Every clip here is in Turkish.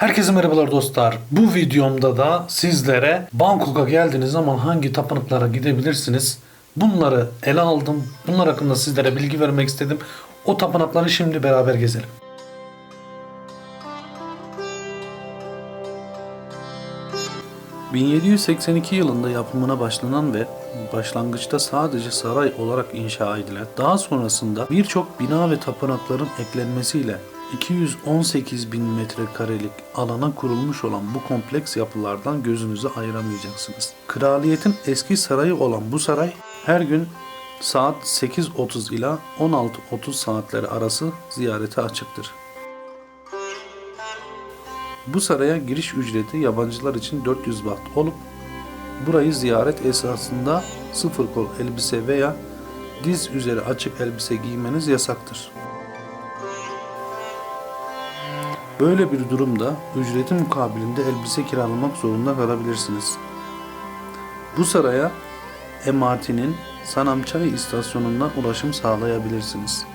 Herkese merhabalar dostlar. Bu videomda da sizlere Bangkok'a geldiğiniz zaman hangi tapınaklara gidebilirsiniz? Bunları ele aldım. Bunlar hakkında sizlere bilgi vermek istedim. O tapınakları şimdi beraber gezelim. ...1782 yılında yapımına başlanan ve başlangıçta sadece saray olarak inşa edilen, daha sonrasında birçok bina ve tapınakların eklenmesiyle 218 bin metrekarelik alana kurulmuş olan bu kompleks yapılardan gözünüzü ayıramayacaksınız. Kraliyetin eski sarayı olan bu saray her gün saat 8.30 ila 16.30 saatleri arası ziyarete açıktır. Bu saraya giriş ücreti yabancılar için 400 baht olup burayı ziyaret esasında sıfır kol elbise veya diz üzeri açık elbise giymeniz yasaktır. Böyle bir durumda ücreti mukabilinde elbise kiralamak zorunda kalabilirsiniz. Bu saraya MRT'nin Sanamçay istasyonundan ulaşım sağlayabilirsiniz.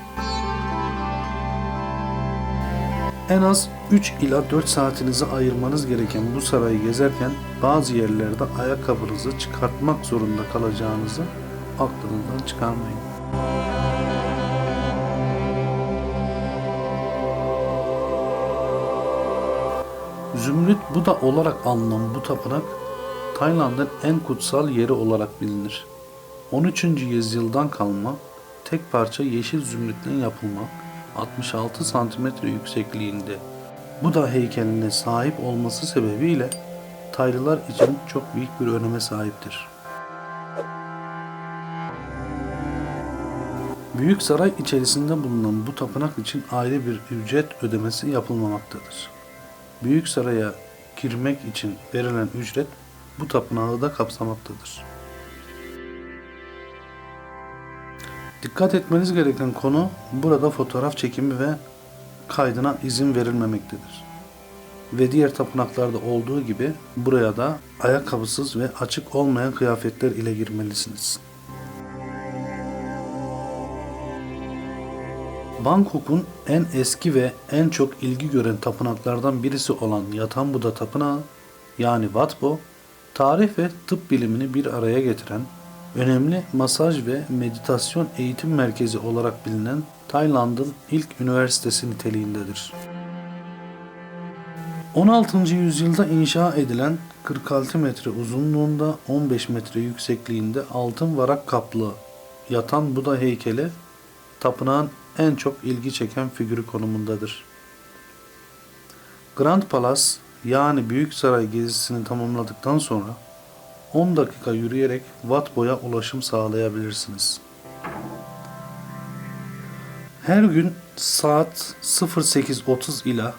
En az 3 ila 4 saatinizi ayırmanız gereken bu sarayı gezerken bazı yerlerde ayakkabınızı çıkartmak zorunda kalacağınızı aklınızdan çıkarmayın. Zümrüt Buda olarak anılan bu tapınak Tayland'ın en kutsal yeri olarak bilinir. 13. yüzyıldan kalma tek parça yeşil zümrütten yapılma 66 santimetre yüksekliğinde Buda heykeline sahip olması sebebiyle Taylılar için çok büyük bir öneme sahiptir. Büyük saray içerisinde bulunan bu tapınak için ayrı bir ücret ödemesi yapılmamaktadır. Büyük saraya girmek için verilen ücret bu tapınağı da kapsamaktadır. Dikkat etmeniz gereken konu burada fotoğraf çekimi ve kaydına izin verilmemektedir. Ve diğer tapınaklarda olduğu gibi buraya da ayakkabısız ve açık olmayan kıyafetler ile girmelisiniz. Bangkok'un en eski ve en çok ilgi gören tapınaklardan birisi olan Yatan Buda Tapınağı yani Wat Po, tarih ve tıp bilimini bir araya getiren önemli masaj ve meditasyon eğitim merkezi olarak bilinen Tayland'ın ilk üniversitesi niteliğindedir. 16. yüzyılda inşa edilen 46 metre uzunluğunda 15 metre yüksekliğinde altın varak kaplı yatan Buda heykeli tapınağın en çok ilgi çeken figürü konumundadır. Grand Palace yani Büyük Saray gezisini tamamladıktan sonra 10 dakika yürüyerek Wat Boy'a ulaşım sağlayabilirsiniz. Her gün saat 08.30 ila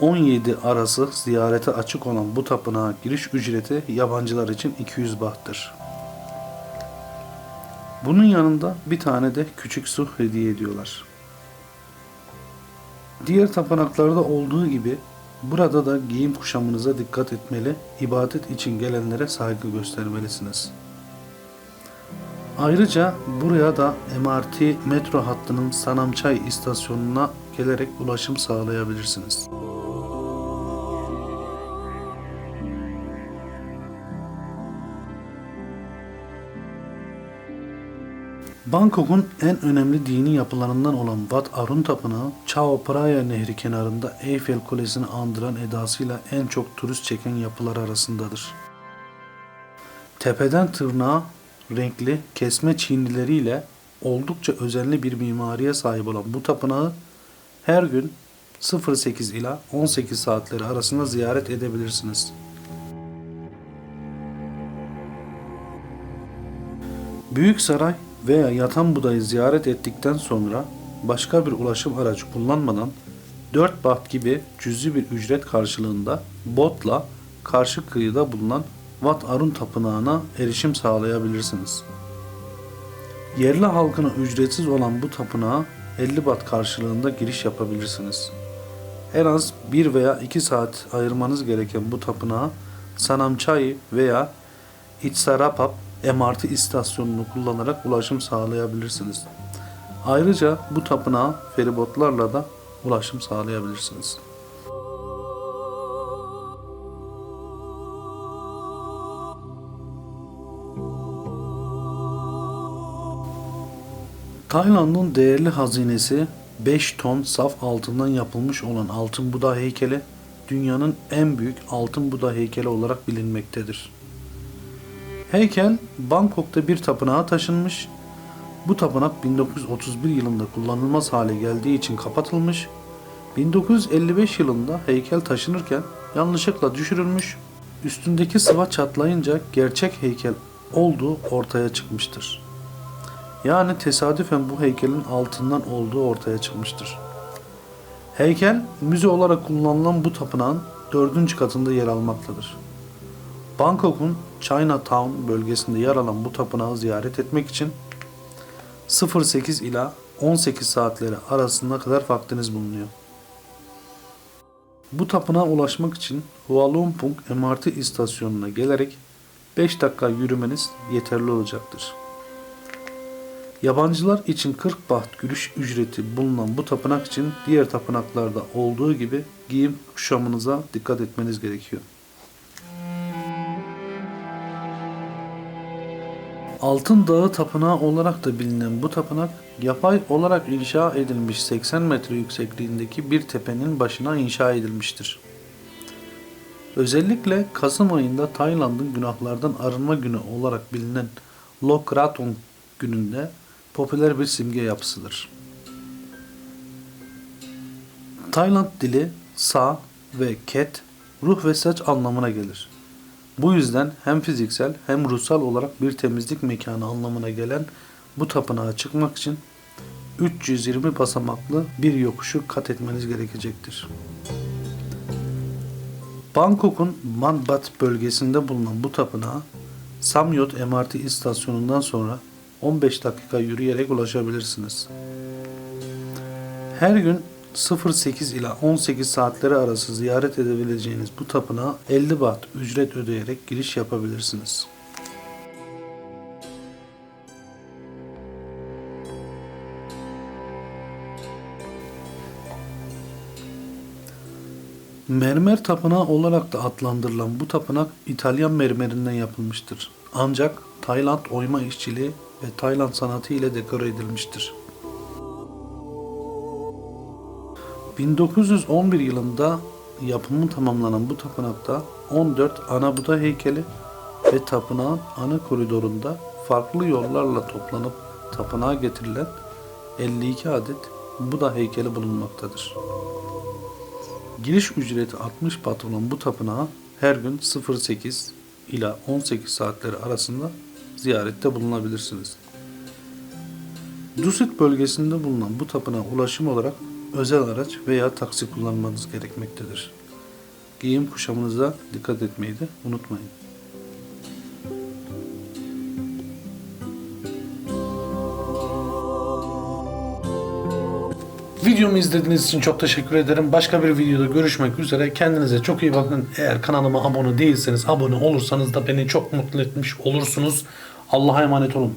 17 arası ziyarete açık olan bu tapınağa giriş ücreti yabancılar için 200 bahttır. Bunun yanında bir tane de küçük su hediye ediyorlar. Diğer tapınaklarda olduğu gibi burada da giyim kuşamınıza dikkat etmeli, ibadet için gelenlere saygı göstermelisiniz. Ayrıca buraya da MRT metro hattının Sanamçay istasyonuna gelerek ulaşım sağlayabilirsiniz. Bangkok'un en önemli dini yapılarından olan Wat Arun Tapınağı, Chao Phraya Nehri kenarında Eyfel Kulesi'ni andıran edasıyla en çok turist çeken yapılar arasındadır. Tepeden tırnağa renkli kesme çinileriyle oldukça özenli bir mimariye sahip olan bu tapınağı her gün 08 ila 18 saatleri arasında ziyaret edebilirsiniz. Büyük Saray veya Yatan Buda'yı ziyaret ettikten sonra başka bir ulaşım aracı kullanmadan 4 baht gibi cüzi bir ücret karşılığında botla karşı kıyıda bulunan Wat Arun Tapınağı'na erişim sağlayabilirsiniz. Yerli halkına ücretsiz olan bu tapınağa 50 baht karşılığında giriş yapabilirsiniz. En az 1 veya 2 saat ayırmanız gereken bu tapınağa Sanamçay veya Itsarapap MRT istasyonunu kullanarak ulaşım sağlayabilirsiniz. Ayrıca bu tapınağa feribotlarla da ulaşım sağlayabilirsiniz. Tayland'ın değerli hazinesi 5 ton saf altından yapılmış olan altın Buda heykeli dünyanın en büyük altın Buda heykeli olarak bilinmektedir. Heykel Bangkok'ta bir tapınağa taşınmış. Bu tapınak 1931 yılında kullanılmaz hale geldiği için kapatılmış. 1955 yılında heykel taşınırken yanlışlıkla düşürülmüş. Üstündeki sıva çatlayınca gerçek heykel olduğu ortaya çıkmıştır. Yani tesadüfen bu heykelin altından olduğu ortaya çıkmıştır. Heykel müze olarak kullanılan bu tapınağın dördüncü katında yer almaktadır. Bangkok'un Chinatown bölgesinde yer alan bu tapınağı ziyaret etmek için 08 ila 18 saatleri arasında kadar vaktiniz bulunuyor. Bu tapınağa ulaşmak için Hua Lumpung MRT istasyonuna gelerek 5 dakika yürümeniz yeterli olacaktır. Yabancılar için 40 baht gülüş ücreti bulunan bu tapınak için diğer tapınaklarda olduğu gibi giyim kuşamınıza dikkat etmeniz gerekiyor. Altın Dağı Tapınağı olarak da bilinen bu tapınak, yapay olarak inşa edilmiş 80 metre yüksekliğindeki bir tepenin başına inşa edilmiştir. Özellikle Kasım ayında Tayland'ın günahlardan arınma günü olarak bilinen Lokraton gününde popüler bir simge yapısıdır. Tayland dili sa ve ket ruh ve saç anlamına gelir. Bu yüzden hem fiziksel hem ruhsal olarak bir temizlik mekanı anlamına gelen bu tapınağa çıkmak için 320 basamaklı bir yokuşu kat etmeniz gerekecektir. Bangkok'un Manbat bölgesinde bulunan bu tapınağa Samyot MRT istasyonundan sonra 15 dakika yürüyerek ulaşabilirsiniz. Her gün 08 ila 18 saatleri arası ziyaret edebileceğiniz bu tapınağa 50 baht ücret ödeyerek giriş yapabilirsiniz. Mermer tapınağı olarak da adlandırılan bu tapınak İtalyan mermerinden yapılmıştır. Ancak Tayland oyma işçiliği ve Tayland sanatı ile dekore edilmiştir. 1911 yılında yapımı tamamlanan bu tapınakta 14 ana Buda heykeli ve tapınağın ana koridorunda farklı yollarla toplanıp tapınağa getirilen 52 adet Buda heykeli bulunmaktadır. Giriş ücreti 60 baht olan bu tapınağa her gün 08 ila 18 saatleri arasında ziyarette bulunabilirsiniz. Dusit bölgesinde bulunan bu tapınağa ulaşım olarak özel araç veya taksi kullanmanız gerekmektedir. Giyim kuşamınıza dikkat etmeyi de unutmayın. Videomu izlediğiniz için çok teşekkür ederim. Başka bir videoda görüşmek üzere. Kendinize çok iyi bakın. Eğer kanalıma abone değilseniz abone olursanız da beni çok mutlu etmiş olursunuz. Allah'a emanet olun.